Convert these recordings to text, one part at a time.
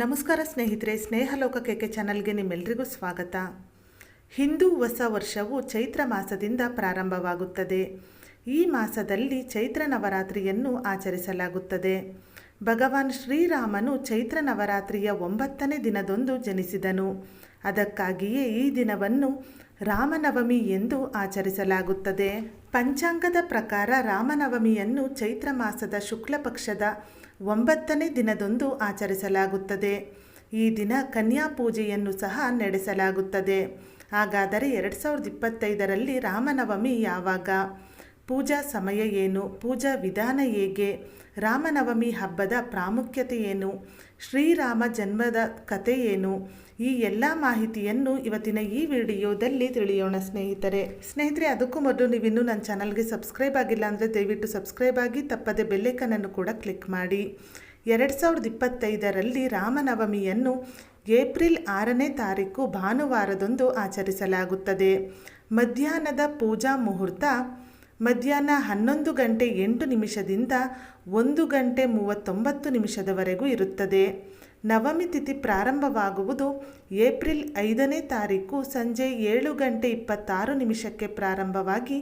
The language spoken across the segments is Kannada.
ನಮಸ್ಕಾರ ಸ್ನೇಹಿತರೆ ಸ್ನೇಹಲೋಕ ಕೆ ಚಾನಲ್ಗೆ ನಿಮ್ಮೆಲ್ಲರಿಗೂ ಸ್ವಾಗತ. ಹಿಂದೂ ಹೊಸ ವರ್ಷವು ಚೈತ್ರ ಮಾಸದಿಂದ ಪ್ರಾರಂಭವಾಗುತ್ತದೆ. ಈ ಮಾಸದಲ್ಲಿ ಚೈತ್ರ ನವರಾತ್ರಿಯನ್ನು ಆಚರಿಸಲಾಗುತ್ತದೆ. ಭಗವಾನ್ ಶ್ರೀರಾಮನು ಚೈತ್ರ ನವರಾತ್ರಿಯ ಒಂಬತ್ತನೇ ದಿನದಂದು ಜನಿಸಿದನು. ಅದಕ್ಕಾಗಿಯೇ ಈ ದಿನವನ್ನು ರಾಮನವಮಿ ಎಂದು ಆಚರಿಸಲಾಗುತ್ತದೆ. ಪಂಚಾಂಗದ ಪ್ರಕಾರ ರಾಮನವಮಿಯನ್ನು ಚೈತ್ರ ಮಾಸದ ಶುಕ್ಲ ಪಕ್ಷದ ಒಂಬತ್ತನೇ ದಿನದಂದು ಆಚರಿಸಲಾಗುತ್ತದೆ. ಈ ದಿನ ಕನ್ಯಾ ಪೂಜೆಯನ್ನು ಸಹ ನಡೆಸಲಾಗುತ್ತದೆ. ಹಾಗಾದರೆ ಎರಡು ಸಾವಿರದ ಇಪ್ಪತ್ತೈದರಲ್ಲಿ ರಾಮನವಮಿ ಯಾವಾಗ? ಪೂಜಾ ಸಮಯ ಏನು, ಪೂಜಾ ವಿಧಾನ ಹೇಗೆ, ರಾಮನವಮಿ ಹಬ್ಬದ ಪ್ರಾಮುಖ್ಯತೆ ಏನು, ಶ್ರೀರಾಮ ಜನ್ಮದ ಕಥೆ ಏನು, ಈ ಎಲ್ಲ ಮಾಹಿತಿಯನ್ನು ಇವತ್ತಿನ ಈ ವಿಡಿಯೋದಲ್ಲಿ ತಿಳಿಯೋಣ ಸ್ನೇಹಿತರೆ. ಸ್ನೇಹಿತರೆ, ಅದಕ್ಕೂ ಮೊದಲು ನೀವಿನ್ನೂ ನನ್ನ ಚಾನಲ್ಗೆ ಸಬ್ಸ್ಕ್ರೈಬ್ ಆಗಿಲ್ಲ ಅಂದರೆ ದಯವಿಟ್ಟು ಸಬ್ಸ್ಕ್ರೈಬ್ ಆಗಿ, ತಪ್ಪದೆ ಬೆಲ್ಲೈಕನನ್ನು ಕೂಡ ಕ್ಲಿಕ್ ಮಾಡಿ. ಎರಡು ಸಾವಿರದ ಇಪ್ಪತ್ತೈದರಲ್ಲಿ ರಾಮನವಮಿಯನ್ನು ಏಪ್ರಿಲ್ ಆರನೇ ತಾರೀಕು ಭಾನುವಾರದಂದು ಆಚರಿಸಲಾಗುತ್ತದೆ. ಮಧ್ಯಾಹ್ನದ ಪೂಜಾ ಮುಹೂರ್ತ ಮಧ್ಯಾಹ್ನ ಹನ್ನೊಂದು ಗಂಟೆ ಎಂಟು ನಿಮಿಷದಿಂದ ಒಂದು ಗಂಟೆ ಮೂವತ್ತೊಂಬತ್ತು ನಿಮಿಷದವರೆಗೂ ಇರುತ್ತದೆ. ನವಮಿ ತಿಥಿ ಪ್ರಾರಂಭವಾಗುವುದು ಏಪ್ರಿಲ್ ಐದನೇ ತಾರೀಕು ಸಂಜೆ ಏಳು ಗಂಟೆ ಇಪ್ಪತ್ತಾರು ನಿಮಿಷಕ್ಕೆ ಪ್ರಾರಂಭವಾಗಿ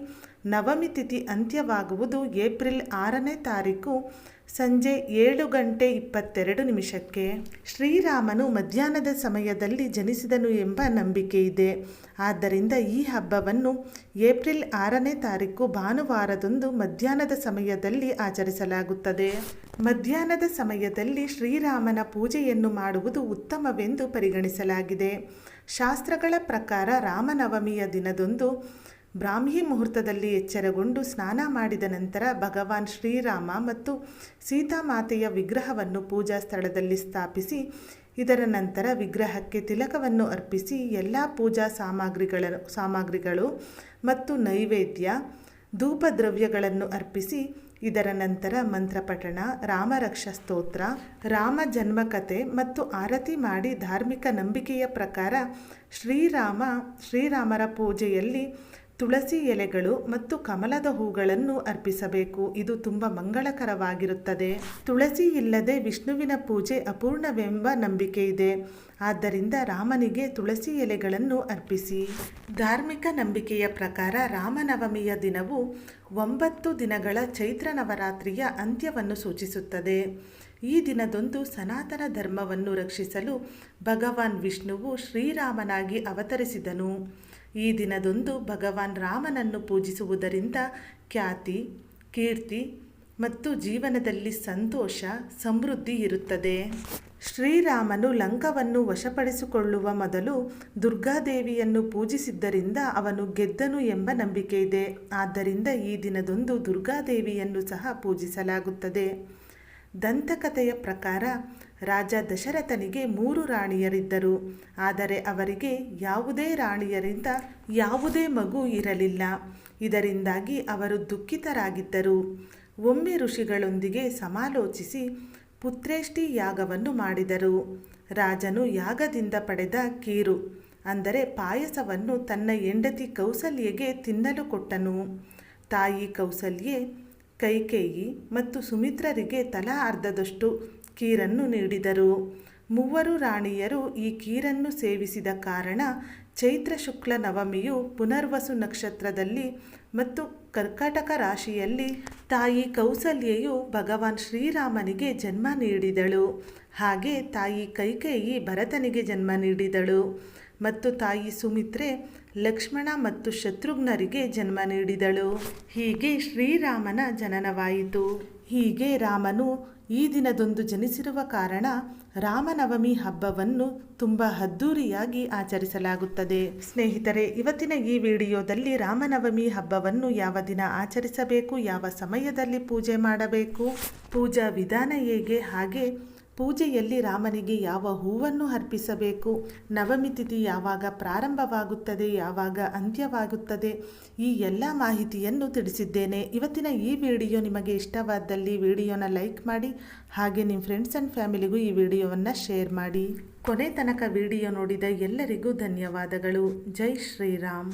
ನವಮಿ ತಿಥಿ ಅಂತ್ಯವಾಗುವುದು ಏಪ್ರಿಲ್ ಆರನೇ ತಾರೀಕು ಸಂಜೆ ಏಳು ಗಂಟೆ ಇಪ್ಪತ್ತೆರಡು ನಿಮಿಷಕ್ಕೆ. ಶ್ರೀರಾಮನು ಮಧ್ಯಾಹ್ನದ ಸಮಯದಲ್ಲಿ ಜನಿಸಿದನು ಎಂಬ ನಂಬಿಕೆ ಇದೆ. ಆದ್ದರಿಂದ ಈ ಹಬ್ಬವನ್ನು ಏಪ್ರಿಲ್ ಆರನೇ ತಾರೀಕು ಭಾನುವಾರದಂದು ಮಧ್ಯಾಹ್ನದ ಸಮಯದಲ್ಲಿ ಆಚರಿಸಲಾಗುತ್ತದೆ. ಮಧ್ಯಾಹ್ನದ ಸಮಯದಲ್ಲಿ ಶ್ರೀರಾಮನ ಪೂಜೆಯನ್ನು ಮಾಡುವುದು ಉತ್ತಮವೆಂದು ಪರಿಗಣಿಸಲಾಗಿದೆ. ಶಾಸ್ತ್ರಗಳ ಪ್ರಕಾರ ರಾಮನವಮಿಯ ದಿನದಂದು ಬ್ರಾಹ್ಮಿ ಮುಹೂರ್ತದಲ್ಲಿ ಎಚ್ಚರಗೊಂಡು ಸ್ನಾನ ಮಾಡಿದ ನಂತರ ಭಗವಾನ್ ಶ್ರೀರಾಮ ಮತ್ತು ಸೀತಾಮಾತೆಯ ವಿಗ್ರಹವನ್ನು ಪೂಜಾ ಸ್ಥಳದಲ್ಲಿ ಸ್ಥಾಪಿಸಿ, ಇದರ ನಂತರ ವಿಗ್ರಹಕ್ಕೆ ತಿಲಕವನ್ನು ಅರ್ಪಿಸಿ ಎಲ್ಲ ಪೂಜಾ ಸಾಮಗ್ರಿಗಳ, ಸಾಮಗ್ರಿಗಳು ಮತ್ತು ನೈವೇದ್ಯ ಧೂಪ ದ್ರವ್ಯಗಳನ್ನು ಅರ್ಪಿಸಿ, ಇದರ ನಂತರ ಮಂತ್ರಪಠಣ ರಾಮರಕ್ಷ ಸ್ತೋತ್ರ ರಾಮ ಜನ್ಮಕಥೆ ಮತ್ತು ಆರತಿ ಮಾಡಿ ಧಾರ್ಮಿಕ ನಂಬಿಕೆಯ ಪ್ರಕಾರ ಶ್ರೀರಾಮ, ಶ್ರೀರಾಮರ ಪೂಜೆಯಲ್ಲಿ ತುಳಸಿ ಎಲೆಗಳು ಮತ್ತು ಕಮಲದ ಹೂಗಳನ್ನು ಅರ್ಪಿಸಬೇಕು. ಇದು ತುಂಬ ಮಂಗಳಕರವಾಗಿರುತ್ತದೆ. ತುಳಸಿ ಇಲ್ಲದೆ ವಿಷ್ಣುವಿನ ಪೂಜೆ ಅಪೂರ್ಣವೆಂಬ ನಂಬಿಕೆ ಇದೆ. ಆದ್ದರಿಂದ ರಾಮನಿಗೆ ತುಳಸಿ ಎಲೆಗಳನ್ನು ಅರ್ಪಿಸಿ. ಧಾರ್ಮಿಕ ನಂಬಿಕೆಯ ಪ್ರಕಾರ ರಾಮನವಮಿಯ ದಿನವು ಒಂಬತ್ತು ದಿನಗಳ ಚೈತ್ರ ನವರಾತ್ರಿಯ ಅಂತ್ಯವನ್ನು ಸೂಚಿಸುತ್ತದೆ. ಈ ದಿನದೊಂದು ಸನಾತನ ಧರ್ಮವನ್ನು ರಕ್ಷಿಸಲು ಭಗವಾನ್ ವಿಷ್ಣುವು ಶ್ರೀರಾಮನಾಗಿ ಅವತರಿಸಿದನು. ಈ ದಿನದೊಂದು ಭಗವಾನ್ ರಾಮನನ್ನು ಪೂಜಿಸುವುದರಿಂದ ಖ್ಯಾತಿ, ಕೀರ್ತಿ ಮತ್ತು ಜೀವನದಲ್ಲಿ ಸಂತೋಷ, ಸಮೃದ್ಧಿ ಇರುತ್ತದೆ. ಶ್ರೀರಾಮನು ಲಂಕವನ್ನು ವಶಪಡಿಸಿಕೊಳ್ಳುವ ಮೊದಲು ದುರ್ಗಾದೇವಿಯನ್ನು ಪೂಜಿಸಿದ್ದರಿಂದ ಅವನು ಗೆದ್ದನು ಎಂಬ ನಂಬಿಕೆ ಇದೆ. ಆದ್ದರಿಂದ ಈ ದಿನದೊಂದು ದುರ್ಗಾದೇವಿಯನ್ನು ಸಹ ಪೂಜಿಸಲಾಗುತ್ತದೆ. ದಂತಕಥೆಯ ಪ್ರಕಾರ ರಾಜ ದಶರಥನಿಗೆ ಮೂರು ರಾಣಿಯರಿದ್ದರು. ಆದರೆ ಅವರಿಗೆ ಯಾವುದೇ ರಾಣಿಯರಿಂದ ಯಾವುದೇ ಮಗು ಇರಲಿಲ್ಲ. ಇದರಿಂದಾಗಿ ಅವರು ದುಃಖಿತರಾಗಿದ್ದರು. ಒಮ್ಮೆ ಋಷಿಗಳೊಂದಿಗೆ ಸಮಾಲೋಚಿಸಿ ಪುತ್ರೇಷ್ಠಿ ಯಾಗವನ್ನು ಮಾಡಿದರು. ರಾಜನು ಯಾಗದಿಂದ ಪಡೆದ ಕೀರು, ಅಂದರೆ ಪಾಯಸವನ್ನು ತನ್ನ ಹೆಂಡತಿ ಕೌಸಲ್ಯಗೆ ತಿನ್ನಲು ಕೊಟ್ಟನು. ತಾಯಿ ಕೌಸಲ್ಯೆ ಕೈಕೇಯಿ ಮತ್ತು ಸುಮಿತ್ರರಿಗೆ ತಲಾ ಅರ್ಧದಷ್ಟು ಕೀರನ್ನು ನೀಡಿದರು. ಮೂವರು ರಾಣಿಯರು ಈ ಕೀರನ್ನು ಸೇವಿಸಿದ ಕಾರಣ ಚೈತ್ರ ಶುಕ್ಲ ನವಮಿಯು ಪುನರ್ವಸು ನಕ್ಷತ್ರದಲ್ಲಿ ಮತ್ತು ಕರ್ಕಾಟಕ ರಾಶಿಯಲ್ಲಿ ತಾಯಿ ಕೌಸಲ್ಯೆಯು ಭಗವಾನ್ ಶ್ರೀರಾಮನಿಗೆ ಜನ್ಮ ನೀಡಿದಳು. ಹಾಗೆ ತಾಯಿ ಕೈಕೇಯಿ ಭರತನಿಗೆ ಜನ್ಮ ನೀಡಿದಳು. ಮತ್ತು ತಾಯಿ ಸುಮಿತ್ರೆ ಲಕ್ಷ್ಮಣ ಮತ್ತು ಶತ್ರುಘ್ನರಿಗೆ ಜನ್ಮ ನೀಡಿದಳು. ಹೀಗೆ ಶ್ರೀರಾಮನ ಜನನವಾಯಿತು. ಹೀಗೆ ರಾಮನು ಈ ದಿನದೊಂದು ಜನಿಸಿರುವ ಕಾರಣ ರಾಮನವಮಿ ಹಬ್ಬವನ್ನು ತುಂಬ ಅದ್ಧೂರಿಯಾಗಿ ಆಚರಿಸಲಾಗುತ್ತದೆ. ಸ್ನೇಹಿತರೆ, ಇವತ್ತಿನ ಈ ವಿಡಿಯೋದಲ್ಲಿ ರಾಮನವಮಿ ಹಬ್ಬವನ್ನು ಯಾವ ದಿನ ಆಚರಿಸಬೇಕು, ಯಾವ ಸಮಯದಲ್ಲಿ ಪೂಜೆ ಮಾಡಬೇಕು, ಪೂಜಾ ವಿಧಾನ ಹೇಗೆ, ಹಾಗೆ ಪೂಜೆಯಲ್ಲಿ ರಾಮನಿಗೆ ಯಾವ ಹೂವನ್ನು ಅರ್ಪಿಸಬೇಕು? ನವಮಿ ತಿಥಿ ಯಾವಾಗ ಪ್ರಾರಂಭವಾಗುತ್ತದೆ? ಯಾವಾಗ ಅಂತ್ಯವಾಗುತ್ತದೆ? ಈ ಎಲ್ಲ ಮಾಹಿತಿಯನ್ನು ತಿಳಿಸಿದ್ದೇನೆ. ಇವತ್ತಿನ ಈ ವಿಡಿಯೋ ನಿಮಗೆ ಇಷ್ಟವಾದಲ್ಲಿ ವಿಡಿಯೋನ ಲೈಕ್ ಮಾಡಿ, ಹಾಗೆ ನಿಮ್ಮ ಫ್ರೆಂಡ್ಸ್ ಆ್ಯಂಡ್ ಫ್ಯಾಮಿಲಿಗೂ ಈ ವಿಡಿಯೋವನ್ನು ಶೇರ್ ಮಾಡಿ. ಕೊನೆ ತನಕ ವಿಡಿಯೋ ನೋಡಿದ ಎಲ್ಲರಿಗೂ ಧನ್ಯವಾದಗಳು. ಜೈ ಶ್ರೀರಾಮ್.